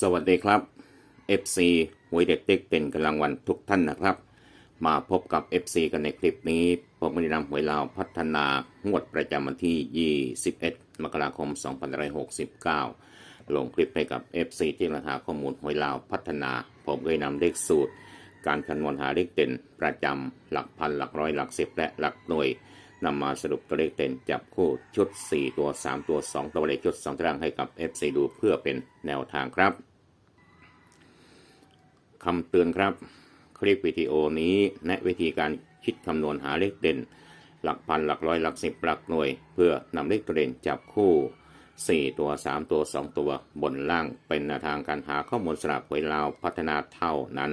สวัสดีครับ FC หวยเด็ดเต็กเป็นกำลังวันทุกท่านนะครับ มาพบกับ FC กันในคลิปนี้ผมได้นำหวยลาวพัฒนางวดประจำวันที่ 21 มกราคม 2569 ลงคลิปให้กับ FC ที่ราคาข้อมูลหวยลาวพัฒนา ผมเคยนำเลขสูตร การคำนวณหาเลขเด่น ประจำหลักพันหลักร้อยหลักสิบและหลักหน่วย นำมาสรุปตัวเลขเด่นจับคู่ชุด 4 ตัว 3 ตัว 2 ตัวเลขชุด2ตารางให้กับ FC ดูเพื่อเป็นแนวทางครับคำเตือนครับ คลิปวิดีโอนี้แนะวิธีการคิดคำนวณหาเลขเด่น หลักพันหลักร้อยหลักสิบหลักหน่วย เพื่อนำเลขตัวเด่นจับคู่ 4 ตัว 3 ตัว 2 ตัวบนล่างเป็นแนวทางการหาข้อมูลสลากหวยลาวพัฒนาเท่านั้น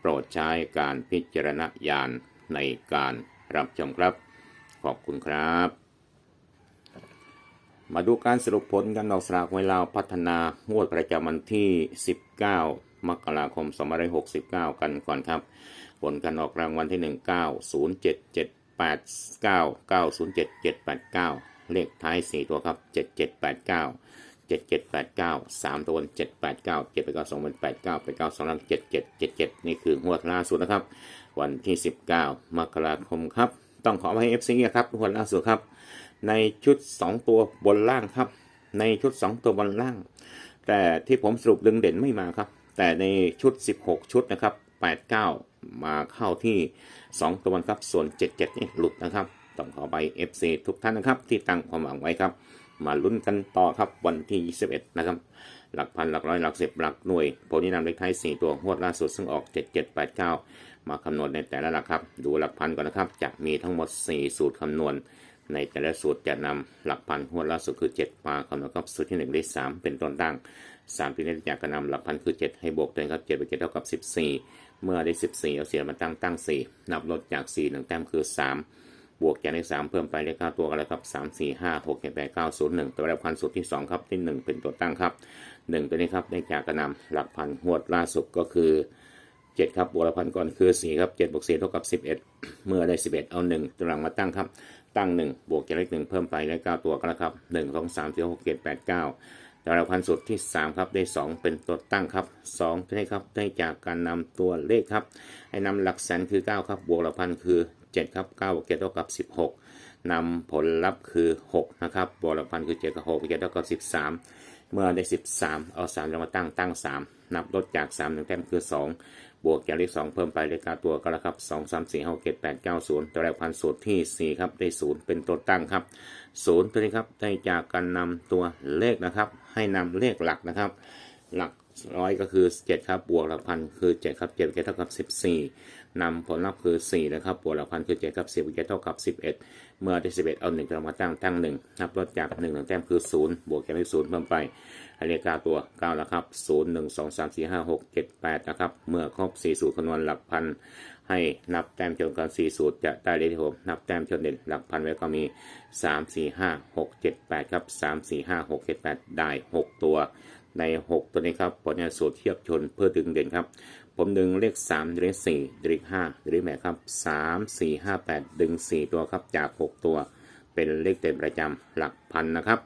โปรดใช้การพิจารณญาณในการรับชมครับ ขอบคุณครับ มาดูการสรุปผลการออกสลากหวยลาวพัฒนางวดประจำวันที่ 19 มกราคม 2569 กันก่อนครับ ผลการออกรางวัลที่ 1 9 0 7 7 8 9 9 0 7 7 8 9 เลขท้าย 4 ตัวครับ 7 7 8 9 7 7 8 9 3ตัว7 8 9 7 8 9 289 89 2 7 7 7 7 นี่คืองวดล่าสุดนะครับ วันที่ 19 มกราคมครับ ต้องขอให้ FC ครับงวดล่าสุดครับ ในชุด 2 ตัวบนล่างครับ ในชุด 2 ตัวบนล่าง แต่ที่ผมสรุปดึงเด่นไม่มาครับ แต่ในชุด 16 ชุดนะครับ 89 มาเข้าที่ 2 ตัวบนครับ ส่วน 77นี่หลุดนะครับต้องขอไป FC ทุกท่านนะครับ ที่ตั้งความหวังไว้ครับ มาลุ้นกันต่อครับวันที่ 21 นะครับ หลักพันหลักร้อยหลักสิบหลักหน่วยผลที่นำเลขท้าย4ตัวงวดล่าสุดซึ่งออก 7789 มาคำนวณในแต่ละหลักครับ ดูหลักพันก่อนนะครับ จะมีทั้งหมด 4 สูตรคำนวณ ในแต่ละสูตรจะนำหลักพันงวล่าสุดคือ 7 มาคำนวณกับสูตรที่ 1 ได้ 3 เป็นต้นตั้ง3ที่นี้จากการนำหลักพันคือ 7 ให้บวกเลยครับ7บวก7เท่ากับ 14 เมื่อได้ 14 เอาเสียมาตั้งตั้ง 4 นับลดจาก 4 1 แต้มคือ 3 บวกจากเลข3เพิ่มไปเลข9ตัวกันแล้วครับ 3 4 5 6 7 8 9 0 1ตัวแรกพันสูตรที่ 2 ครับที่ 1 เป็นตัวตั้งครับ 1 ตัวนี้ครับได้จากการนำหลักพันงวดล่าสุดก็คือ 7 ครับบวกลักพันก่อนคือ 4 ครับ 7บวก4เท่ากับ 11 เมื่อได้ 11 เอา 1ตัวหลังมาตั้งครับ ตั้ง 1 บวกจากเลข1เพิ่มไปได้9ตัวกันแล้วครับ 1 2 3 4 6 7 8 9ตัวหลักพันสุดที่ 3 ครับ ได้ 2 เป็นตัวตั้งครับ2ตัวนี้ครับได้จากการนำตัวเลขครับให้นำหลักแสนคือ 9 ครับ บวกลักพันคือ 7 ครับ9บวก7เท่ากับ 16นำผลลัพธ์คือ 6 นะครับ บวกลักพันคือ 7 กับ6บวก7เท่ากับ 13 เมื่อได้ 13 เอา3ลงมาตั้งตั้ง 3 นับลดจาก3 1แต้มคือ 2 บวกจากเลขสองเพิ่มไปเลขาตัวก็แล้วครับ2 3 4 5 7 8 9 0ตัวแรกพันสูตรที่สี่ครับได้ศูนย์เป็นตัวตั้งครับศูนย์ตัวนี้ครับได้จากการนำตัวเลขนะครับ ให้นำเลขหลักนะครับ หลักร้อยก็คือเจ็ดครับบวกหลักพันคือเจ็ดครับ7บวก7เท่ากับสิบสี่ นำผลลัพธ์คือ 4 นะครับบวกหลักพันคือ7ครับ 10บวกเท่ากับ 11 เมื่อได้11 เอา1กลับมาตั้งตั้ง1นับลดจาก1หนึ่งแต้มคือ 0 บวกจากเลข0เพิ่มไปให้เลข9ตัว9แล้วครับ0 1 2 3 4 5 6 7 8นะครับ เมื่อครบ4สูตรคำนวณหลักพัน ให้นับแต้มชนกัน4สูตรจะได้เลขที่ผมนับแต้มชนเด่นหลักพันไว้ก็มี 3 4 5 6 7 8 ครับ 3 4 5 6 7 8 ได้ 6 ตัวใน 6 ตัวนี้ครับผลงานสูตรเทียบชนเพื่อดึงเด่นครับ ผมดึงเลข3เลข4เลข5เลขแม่ครับ3 4 5 8 ดึง 4 ตัวครับจาก 6 ตัวเป็นเลขเต็มประจำหลักพันนะครับ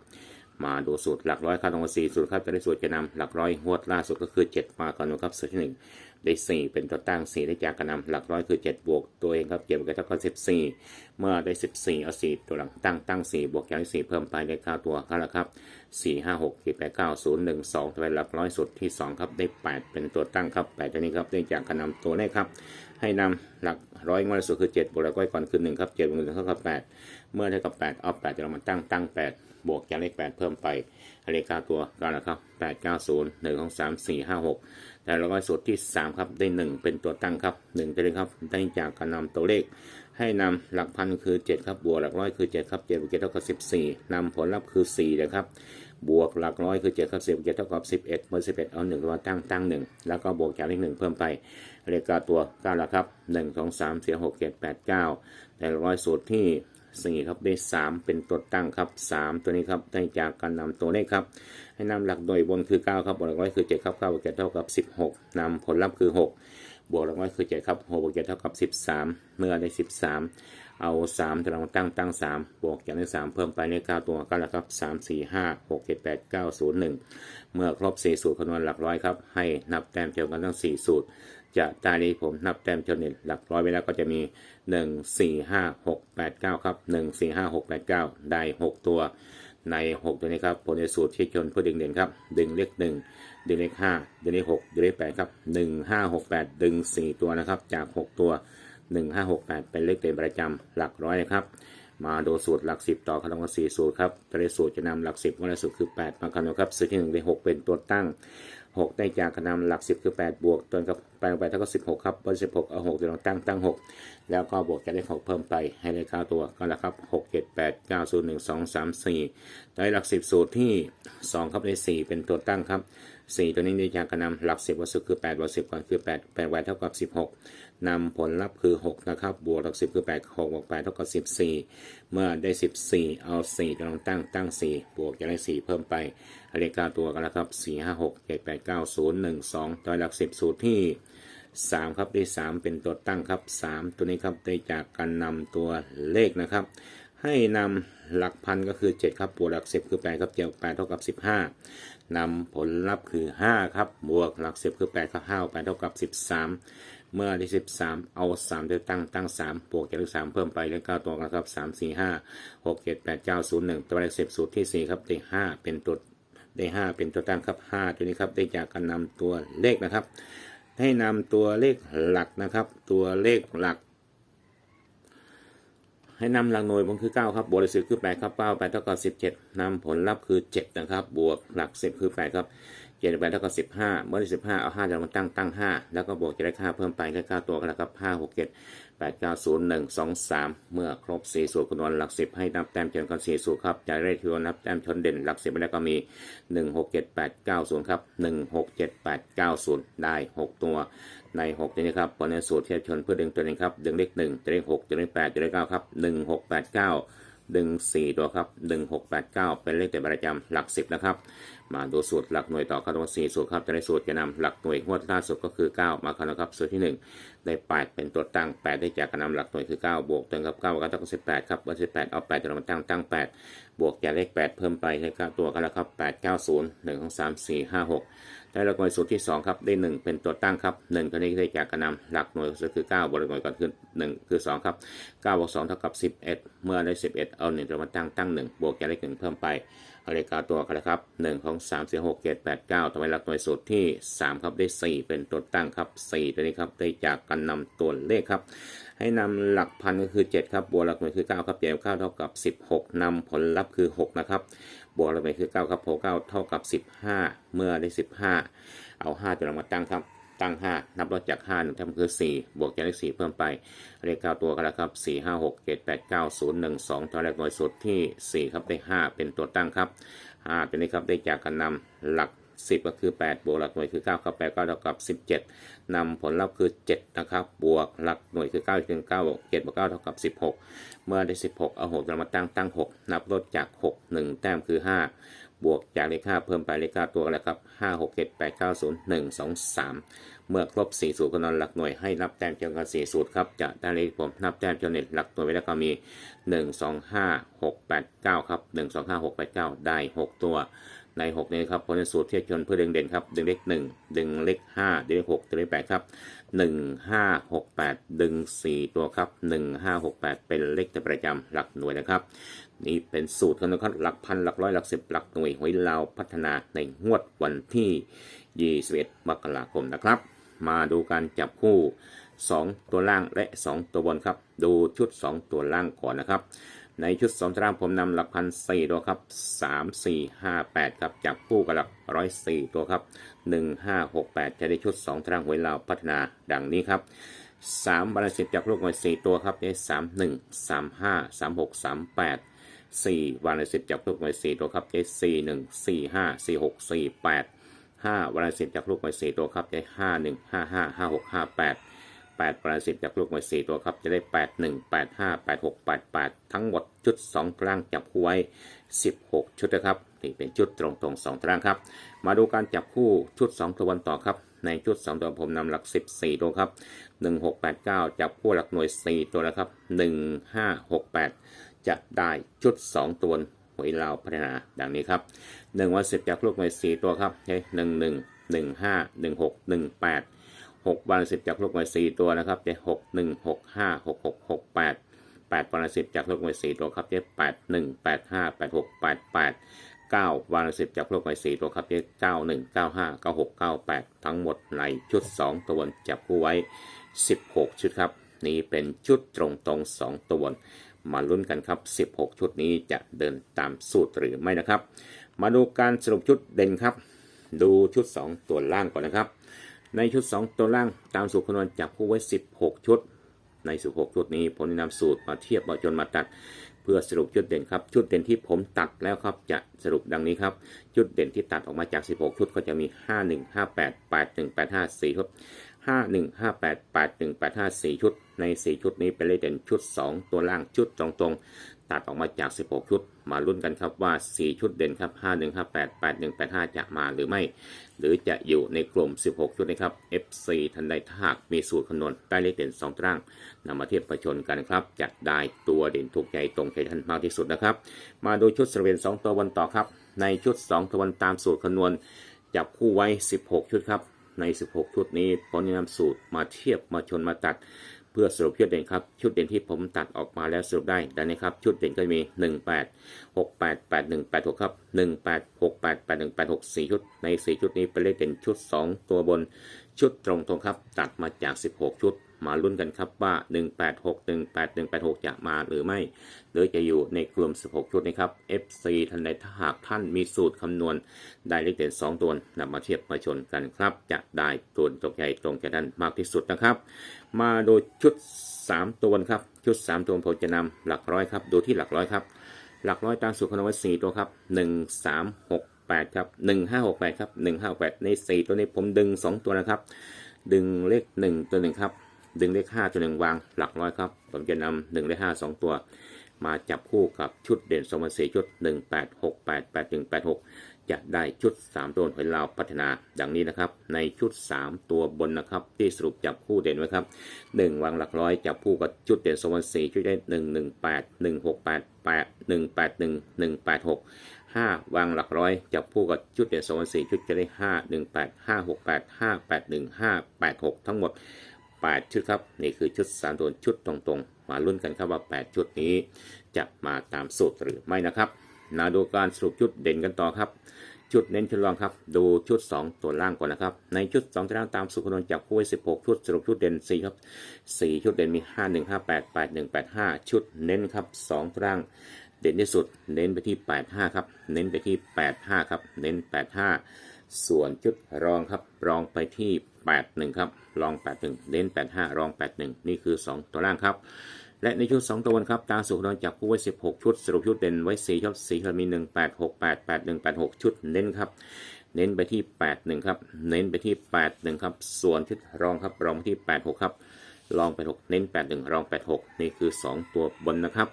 มาดูสูตรหลักร้อยค่าตรงกับ4สูตรครับจะได้สูตรจะนำหลักร้อยหวดล่าสุดก็คือ 7 มาก่อนนะครับสูตรที่1ได้4เป็นตัวตั้ง4ได้จากการนำหลักร้อยคือ 7 บวกตัวเองครับเก็บกับเท่ากับ14 เมื่อได้ 14 เอา 4 ตัวหลังตั้งตั้ง 4 บวกจาก4เพิ่มไปได้ 9 ตัวก็แล้วครับ 4 5 6 7 8 9 0 1 2ตัวหลักร้อยสุดที่ 2 ครับ ได้ 8 เป็นตัวตั้งครับ8ตัวนี้ครับได้จากการนำตัวเลขครับ ให้นำหลักร้อยงวดล่าสุดคือ 7 บวกหลักร้อยก่อนคือ1ครับ7บวก1เท่ากับ8เมื่อได้กับ 8 เอา8จะเรามาตั้งตั้ง 8 บวกจากเลข 8 เพิ่มไปเลข9ตัวก็แล้วครับ8 9 0 1 2 3 4 5 6แต่ร้อยสุดที่ 3 ครับได้ 1 เป็นตัวตั้งครับ1ตัวนี้ครับได้จากการนำตัวเลข ให้นำหลักพันคือ 7 ครับ บวกหลักร้อยคือ 7 ครับ7บวก7เท่ากับ14นำผลลัพธ์คือ4นะครับ บวกหลักร้อยคือ7ครับ10บวก7เท่ากับ11เมื่อ11 เอา1มาตั้งตั้ง 1 แล้วก็บวกจากเลข1เพิ่มไป เลขก้าตัว9แล้วครับ1 2 3 4 6 7 8 9 แต่ร้อยสูตรที่4ครับได้ 3 เป็นตัวตั้งครับ 3 ตัวนี้ครับได้จากการนำตัวเลขครับ ให้นำหลักหน่วยบนคือ 9 ครับบวกหลักร้อยคือ 7 ครับ9บวก7เท่ากับ 16นำผลลัพธ์คือ 6 บวกหลักร้อยคือ7ครับ6บวก7เท่ากับ13เมื่อได้13เอาสามจะลองตั้งตั้งสามบวกจากเลขสามเพิ่มไปเลขเก้าตัวก็แล้วครับสามสี่ห้าหกเจ็ดแปดเก้าศูนย์หนึ่งเมื่อครบสี่สูตรคำนวณหลักร้อยครับ ให้นับแต้มเทียมกันทั้งสี่สูตรจะตายนี้ผมนับแต้มจนเนี่ยหลักร้อยไปแล้วก็จะมีหนึ่งสี่ห้าหกแปดเก้าครับหนึ่งสี่ห้าหกแปดเก้าได้หกตัว ในหกตัวนี้ครับผลในสูตรที่ชนเพื่อดึงเด่นครับดึงเลขหนึ่งดึงเลขห้าดึงเลขหกดึงเลขแปดครับหนึ่งห้าหกแปดดึงสี่ตัวนะครับ จากหกตัวหนึ่งห้าหกแปดเป็นเลขเด่นประจำหลักร้อยนะครับมาดูสูตรหลักสิบต่อคำนวณสี่สูตรครับต่ในสูตรจะนำหลักสิบมาในสูตรคือแปดมาคำนวณครับสูตรที่หนึ่งได้หกเป็นตัวตั้งหกได้จากคำนวณหลักสิบคือแปดบวกตัวกับแปลงไปเท่ากับสิบหกครับบนสิบหกเอาหกตัวลงตั้งตั้งหกแล้วก็บวกจากเลขหกเพิ่มไปให้เลขเก้าตัวก็แล้วครับหกเจ็ดแปดเก้าศูนย์หนึ่งสองสามสี่ได้หลักสิบสูตรที่สองครับได้สี่เป็นตัวตั้งครับสี่ตัวนี้ได้จากคำนวณหลักสิบวัสุคือแปดบวกสิบก่อนคือแปดแปลงไปเท่ากับสิบหกนำผลลัพธ์คือ6นะครับบวกหลักสิบคือ8 6บวก8เท่ากับ14เมื่อได้14เอา4ตัวลงตั้งตั้ง4บวกจะได้4เพิ่มไปเลขเก้าตัวกันแล้วครับ4 5 6 7 8 9 0 1 2ตัวหลัก10สูตรที่ 3 ครับได้ 3 เป็นตัวตั้งครับ 3 ตัวนี้ครับได้จากการนำตัวเลขนะครับ ให้นำหลักพันก็คือ 7 ครับบวกหลัก10 คือ 8 ครับเจียว8เท่ากับ 15นำผลลัพธ์คือ 5 ครับบวกหลัก10 คือ 8 ครับ5 8เท่ากับ 13 เมื่อได้13 เอา3ตัวตั้งตั้ง 3 บวกจากเลข3เพิ่มไปเลข9ตัวนะครับ 3 4 5 6 7 8 9 0 1 ตัวเลข10สูตรที่ 4 ครับได้5เป็นตัวได้ 5 เป็นตัวตั้งครับ 5 ตัวนี้ครับได้จากการนำตัวเลขนะครับ ให้นำตัวเลขหลักนะครับ ตัวเลขหลัก ให้นำหลักหน่วยบนคือ 9 ครับ บวกเลข10คือ8ครับ9 8เท่ากับ17นำผลลัพธ์คือ 7 นะครับ บวกหลัก 10 คือ 8 ครับ เจ็ดไปเท่ากับสิบห้าเมื่อได้สิบห้าเอาห้าจะมันตั้งตั้งห้าแล้วก็บวกจะได้ค่าเพิ่มไปได้ค่าตัวกันนะครัห้าหกเจ็ดแปดเก้าศูนย์หนึ่งสองสามเมื่อครบสี่สูตรคำนวณหลักสิบให้นับแต้มจนกันสี่สูตรครับจะได้ทิวนับแต้มชนเด่นหลักสิบไปแล้วก็มีหนึ่งหกเจ็ดแปดเก้าศูนย์ครับหนึ่งหกเจ็ดแปดเก้าศูนย์ได้หกตัวในหกตัวนี้ครับผลในสูตรเทียบชนเพื่อดึงตัวเองครับดึงเลขหนึ่งจะได้หกจะได้แปดจะได้เก้าครับหนึ่งหกแปดเก้าดึงสี่ตัวครับหนึ่งหกแปดเก้าเป็นเลขเต็มประจำหลักสิบนะครับ มาดูสูตรหลักหน่วยต่อคำนวณ4สูตรครับจะได้สูตรจะนำหลักหน่วยงวดล่าสุดก็คือ 9 มาคำนวณครับสูตรที่ 1 ได้ 8 เป็นตัวตั้ง 8 ได้จากการนำหลักหน่วยคือ 9 บวกตัวกับ9ก็เท่ากับ18ครับว่า18เอา8ตัวมาตั้งตั้ง 8 บวกจากเลข 8 เพิ่มไปให้9ตัวกันแล้วครับ8 9 0 1 2 3 4 5 6ได้หลักหน่วยสูตรที่ 2 ครับ ได้ 1 เป็นตัวตั้งครับ1ตัวนี้ได้จากการนำหลักหน่วยก็คือ 9 บวกหน่วยก่อนคือ1คือ 2 ครับ9บวก2เท่ากับ 11 เมื่อได้ 11 เอา1ตัวมาตั้งตั้ง 1 บวกจากเลข1เพิ่มไป เอาเลข9ตัวกันแล้วครับ1ของ3 4 6 7 8 9ต่อไปหลักหน่วยสูตรที่3ครับได้4เป็นตัวตั้งครับ4ตัวนี้ครับได้จากการนำตัวเลขครับ ให้นำหลักพันก็คือ7ครับบวกหลักหน่วยคือ9ครับเจ็ดเท่ากับ16นำผลลัพธ์คือ6นะครับบวกหลักหน่วยคือ9ครับ6 9เเท่ากับ15เมื่อได้15เอา5ตัวลงมาตั้งครับ ตั้ง 5 นับลดจาก5 1ทำคือ 4 บวกจากเลข4เพิ่มไป เลข 9 ตัวกันแล้วครับ 4 5 6 7 8 9 0 1 2ตัวแรกหน่วยสุดที่ 4 ครับได้ 5 เป็นตัวตั้งครับ 5 เป็นนี้ครับได้จากการนำหลัก 10 ก็คือ 8 บวกหลักหน่วยคือ 9 ครับ8 9เท่ากับ 17 นำผลลัพธ์คือ 7 นะครับ บวกหลักหน่วยคือ 9 ถึง9บวก7บวก9เท่ากับ 16 เมื่อได้ 16 เอา6ตัวมาตั้งตั้ง 6 นับลดจาก 6 1 แต้มคือ 5 บวกจากเลขค่าเพิ่มไปเลขค่าตัวกันแล้วครับ5 6 7 8 9 0 1 2 3เมื่อครบ4สูตรก็นอนหลักหน่วยให้นับแต้มเทียมกัน4สูตรครับจะได้เลขผมนับแต้มจนเน็ตหลักหน่วยไว้แล้วก็มี1 2 5 6 8 9ครับ1 2 5 6 8 9ได้6ตัว ใน 6 นี้ครับผลในสูตรเทียบชนเพื่อดึงเด่นครับดึงเลข1ดึงเลข5ดึงเลข6ดึงเลข8ครับ1 5 6 8 ดึง 4 ตัวครับ 1 5 6 8 เป็นเลขประจำหลักหน่วยนะครับ นี่เป็นสูตรคำนวณครับหลักพันหลักร้อยหลักสิบหลักหน่วยหวยลาวพัฒนาในงวดวันที่ 21 มกราคมนะครับ มาดูการจับคู่ 2 ตัวล่างและ 2 ตัวบนครับ ดูชุด 2 ตัวล่างก่อนนะครับ ในชุดสองตารางผมนำหลักพันสี่ตัวครับสามสี่ห้าแปดครับจับคู่กับหลักร้อยสี่ตัวครับหนึ่งห้าหกแปดจะได้ชุดสองตารางหวยลาวพัฒนาดังนี้ครับสามบาลานซ์จับลูกหน่วยสี่ตัวครับได้สามหนึ่งสามห้าสามหกสามแปดสี่บาลานซ์จับลูกหน่วยสี่ตัวครับได้สี่หนึ่งสี่ห้าสี่หกสี่แปดห้าบาลานซ์จับลูกหน่วยสี่ตัวครับได้ห้าหนึ่งห้าห้าห้าหกห้าแปด 8วันละสิบจากลูกหน่วย4ตัวครับ จะได้ 8 1 8 5 8 6 8 8 ทั้งหมดชุด 2 ตารางจับคู่ไว้ 16 ชุดนะครับ นี่เป็นชุดตรงๆ2ตารางครับ มาดูการจับคู่ชุด 2 ตัววันต่อครับ ในชุดสองตัวผมนำหลักสิบสี่ตัวครับหนึ่งหกแปดเก้าจับคู่หลักหน่วยสี่ตัวนะครับหนึ่งห้าหกแปดจะได้ชุดสองตัวหวยลาวพัฒนาดังนี้ครับหนึ่งวันสิบจับลูกหน่วยสี่ตัวครับใช่หนึ่งหนึ่งหนึ่ งห้าหนึ่งหกหนึ่งแปดหกวันสิบจับลูกหน่วยสี่ตัวนะครับเจะหกหนึ่งหกห้าหกหกหกแปดแปดวันละสิบจากโลกใบสี่ตัวครับเจ๊แปดหนึ่งแปดห้าแปดหกแปดแปดเก้าวันละสิบจากโลกใบสี่ตัวครับเจ๊เก้าหนึ่งเก้าห้าเก้าหกเก้าแปดทั้งหมดในชุดสองตัวจับคู่ไว้สิบหกชุดครับ นี่เป็นชุดตรงตรงสองตัวมาลุ้นกันครับสิบหกชุดนี้จะเดินตามสูตรหรือไม่นะครับ มาดูการสรุปชุดเด่นครับ ดูชุดสองตัวล่างก่อนนะครับ ในชุด 2 ตัวล่างตามสูตรคำนวณจับคู่ไว้ 16 ชุด ใน 16 ชุดนี้ผมได้นำสูตรมาเทียบมาจนมาตัด เพื่อสรุปชุดเด่นครับชุดเด่นที่ผมตัดแล้วครับจะสรุปดังนี้ครับชุดเด่นที่ตัดออกมาจาก 16 ชุดก็จะมี 51 58 81 85 4 ชุด 51 58 81 85 4 ชุด ใน 4 ชุดนี้เป็นเลขเด่นชุด 2 ตัวล่างชุดตรงๆตัดออกมาจาก 16 ชุด มาลุ้นกันครับว่า 4 ชุดเด่นครับ 51 58 81 85 จะมาหรือไม่ หรือจะอยู่ในกลุ่ม 16 ชุดนะครับ FC ทันใดถ้าหากมีสูตรคำนวณได้เลขเด่น 2ตารางนำมาเทียบประชนกันครับจะได้ตัวเด่นถูกใจตรงใจท่านมากที่สุดนะครับ มาดูชุดสเวน 2 ตัววันต่อครับ ในชุด 2 ตัววันตามสูตรคำนวณจับคู่ไว้ 16 ชุดครับ ใน 16 ชุดนี้ผมจะนำสูตรมาเทียบมาชนมาตัด พื่อสรุปชุดเด่นครับ ชุดเด่นที่ผมตัดออกมาแล้วสรุปได้ดังนี้ครับ ชุดเด่นก็มี 18 68 81 86 ครับ 18 68 81 86 4 ชุด ใน 4 ชุดนี้เป็นเลขเด่นชุด 2 ตัวบน ชุดตรงตรงๆครับ ตัดมาจาก 16 ชุด มาลุ้นกันครับว่า 186 181 86 จะมาหรือไม่ หรือจะอยู่ในกลุ่ม 16 ชุดนี้ครับ FC ทันใดถ้าหากท่านมีสูตรคำนวณ ได้เลขเด่น2 ตัวนำมาเทียบมาชนกันครับ จะได้ตัวตกใจตรงใจท่านมากที่สุดนะครับ มาดูชุด 3 ตัวครับ ชุด 3 ตัวผมจะนำหลักร้อยครับ ดูที่หลักร้อยครับ หลักร้อยตามสูตรคำนวณไว้4ตัวครับ 1 3 6 8ครับ1 5 6 8ครับ1 5 8ใน4ตัวนี้ผมดึง 2 ตัวนะครับ ดึงเลข 1 ตัวหนึ่งครับ ดึงเลข 5 ตัวหนึ่งวางหลักร้อยครับผมจะนำ1เลข5 2 ตัว มาจับคู่กับชุดเด่นสมสีชุด 1 8 6 8 8 1 8 6 จะได้ชุด 3 ตัวหวยลาวพัฒนาดังนี้นะครับ ในชุด 3 ตัวบนนะครับ ที่สรุปจับคู่เด่นไว้ครับ 1 วางหลักร้อยจับคู่กับชุดเด่นสมสีชุดได้ 1 1 8 1 6 8 8 1 8 1 1 8 6 5 วางหลักร้อยจับคู่กับชุดเด่นสมสีชุดจะได้ 5 1 8 5 6 8 5 8 1 5 8 6 ทั้งหมด 8 ชุดครับ นี่คือชุด3ตัวชุดตรงๆ มาลุ้นกันครับว่า 8 ชุดนี้จะมาตามสูตรหรือไม่นะครับมาดูการสรุปชุดเด่นกันต่อครับชุดเน้นชุดรองครับ ดูชุด 2 ตัวล่างก่อนนะครับ ในชุด 2 ตัวล่างตามสูตรคำนจับคู่ไว้16 ชุดสรุปชุดเด่น 4 ครับ 4 ชุดเด่นมี 5 1 5 8 8 1 8 5 ชุดเน้นครับ 2 ตัวล่าง เด่นที่สุด เน้นไปที่ 85 ครับ เน้นไปที่ 85 ครับ เน้น 85 ส่วนชุดรองครับ รองไปที่ 81 ครับ รอง 81 เน้น 85 รอง 81 นี่คือ 2 ตัวล่างครับ และในชุด 2 ตัวบนครับ ตาสูตรคำนจับคู่ไว้ 16 ชุด สรุปชุดเด่นไว้4ครับ4ครับมี 1 8 6 8 8 1 8 6 ชุด เน้นครับเน้นไปที่ 81 ครับ เน้นไปที่ 81 ครับ ส่วนชุดรองครับ รองไปที่ 86 ครับ รอง86 เน้น 81รอง 86 นี่คือ 2 ตัวบนนะครับ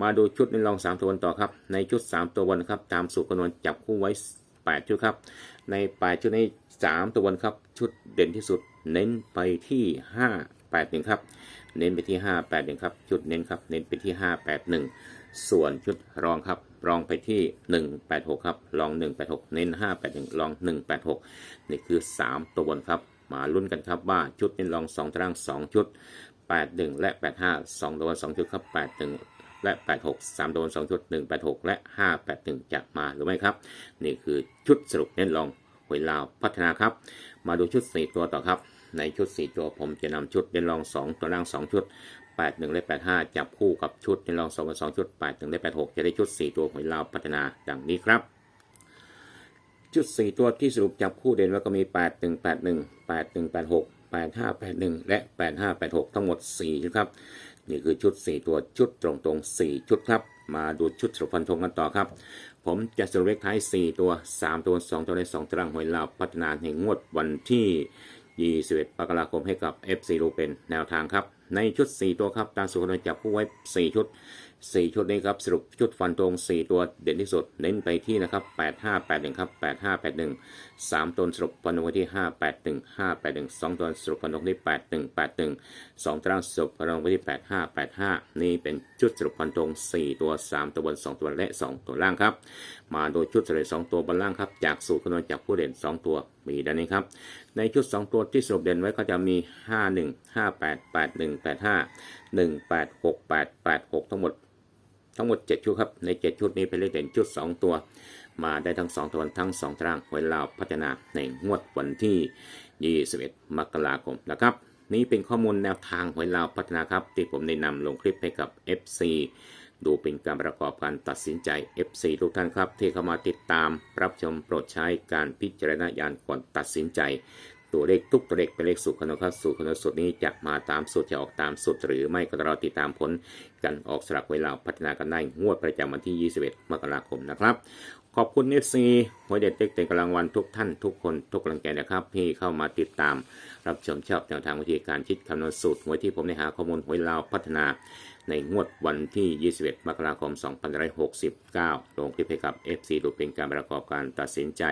มาดูชุดในรอง 3 ตัวบนต่อครับ ในชุด 3 ตัวบนครับ ตามสูตรคำนวณจับคู่ไว้ 8 ชุดครับ ใน 8 ชุดใน 3 ตัวบนครับ ชุดเด่นที่สุด เน้นไปที่ 5 8 1 ครับ เน้นไปที่ 5 8 1 ครับ จุดเน้นครับ เน้นไปที่ 5 8 1 ส่วนชุดรองครับ รองไปที่ 1 8 6 ครับ รอง 1 8 6 เน้น 5 8 1 รอง 1 8 6 นี่คือ 3 ตัวบนครับ มาลุ้นกันครับว่าชุดเป็นรอง2ตาราง 2 ชุด 8 1 และ 8 5 2ตัวบน2 ชุดครับ 8 1 และ 8 6 3ตัวบน2 ชุด 1 8 6 และ 5 8 1 จะมาหรือไม่ครับ นี่คือชุดสรุปเน้นรองหวยลาวพัฒนาครับ มาดูชุด 4 ตัวต่อครับ ในชุด 4 ตัวผมจะนำชุดเด่นรอง 2 ตัวล่าง 2 ชุด8 1และ8 5 จับคู่กับชุดเด่นรอง2กับ2ชุด8 1และ8 6 จะได้ชุด 4 ตัวหวยลาวพัฒนาดังนี้ครับ ชุด 4 ตัวที่สรุปจับคู่เด่นไว้ก็มี 8 1 8 1 8 1 8 6 8 5 8 1 และ 8 5 8 6 ทั้งหมด4ชุดครับ นี่คือชุด 4 ตัวชุดตรงตรงๆ 4 ชุดครับ มาดูชุดสรุปฟันธงกันต่อครับ ผมจะสรุปเลขท้าย 4 ตัว 3 ตัว 2 ตัวใน2ตารางหวยลาวพัฒนาในงวดวันที่ 21มกราคมให้กับ FC รูเป็นแนวทางครับ ในชุด 4 ตัวครับตามสูตรจับคู่ไว้ 4 ชุด สี่ชุดนี้ครับสรุปชุดฟันตรงสี่ตัวเด่นที่สุด เน้นไปที่นะครับแปดห้าแปดหนึ่งครับแปดห้าแปดหนึ่งสามตัวสรุปฟันตรงไว้ที่ห้าแปดหนึ่งห้าแปดหนึ่งสองตัวสรุปฟันตรงที่แปดหนึ่งแปดหนึ่งสองตารางสรุปฟันตรงไว้ที่แปดห้าแปดห้านี่เป็นชุดสรุปฟันตรงสี่ตัวสามตัวบนสองตัวและสองตัวล่างครับ มาโดยชุดเฉลยสองตัวบนล่างครับจากสูตรคำนวณจากผู้เด่นสองตัวมีดังนี้ครับ ในชุด 2 ตัวที่สรุปเด่นไว้ก็จะมี 5 1 5 8 8 1 8 5 1 8 6 8 8 6 ทั้งหมด ทั้งหมด 7 ชุดครับ ใน 7 ชุดนี้เป็นเลขเด่นชุด 2 ตัว มาได้ทั้ง 2 ตัวทั้ง 2 ตารางไว้ลาวพัฒนาในงวดวันที่ 21 มกราคมนะครับ นี่เป็นข้อมูลแนวทางหวยลาวพัฒนาครับ ที่ผมได้นำลงคลิปให้กับ FC ดูเป็นการประกอบการตัดสินใจ FC ทุกท่านครับ ที่เข้ามาติดตามรับชมโปรดใช้การพิจารณาญาณก่อนตัดสินใจ ตัวเลขทุกตัวเลขเป็นเลขสูตรคำนวณครับสูตรคำนวณสูตรนี้จะมาตามสูตรจะออกตามสูตรหรือไม่ก็รอติดตามผล กันออกสลักเวลาพัฒนากันได้งวดประจำวันที่ 21 มกราคมนะครับ ขอบคุณ FC ห วยเด็ดเด็กเต็งกำลังวันทุกท่านทุกคนทุกกำลังใจนะครับที่เข้ามาติดตาม รับชมชอบแนวทางวิธีการคิดคำนวณสูตรหวยที่ผมได้หาข้อมูลหวยลาวพัฒนา ในงวดวันที่ 21 มกราคม 2569 ลงคลิปให้กับ FC ดูเป็นการประกอบการตัดสินใจ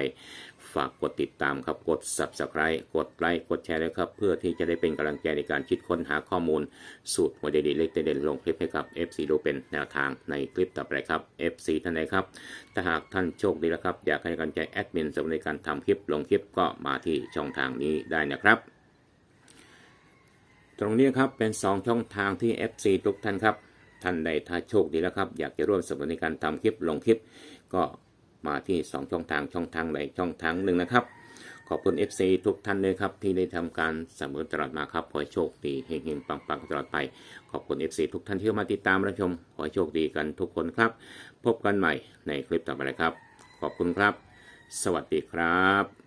ฝากกดติดตามครับกด Subscribe กดไลค์กดแชร์ด้วยครับ เพื่อที่จะได้เป็นกำลังใจในการคิดค้นหาข้อมูล สูตรหวยเด็ดเล็กเด่นลงคลิปให้กับ FC ดูเป็นแนวทางในคลิปต่อไปครับ FC ท่านใดครับถ้าหากท่านโชคดีแล้วครับอยากให้กำลังใจแอดมินสำหรับในการทำคลิปลงคลิปก็มาที่ช่องทางนี้ได้นะครับ ตรงนี้ครับเป็น 2 ช่องทางที่ FC ทุกท่านครับ ท่านใดถ้าโชคดีแล้วครับ อยากจะร่วมสนุนในการทำคลิปลงคลิป ก็มาที่ 2 ช่องทางช่องทางใดช่องทางหนึ่งนะครับขอบคุณ FC ทุกท่านเลยครับ ที่ได้ทำการเสมอตลอดมาครับ ขอให้โชคดีเฮงๆปังๆตลอดไป ขอบคุณ FC ทุกท่านที่มาติดตามรับชม ขอให้โชคดีกันทุกคนครับ พบกันใหม่ในคลิปต่อไปเลยครับ ขอบคุณครับ สวัสดีครับ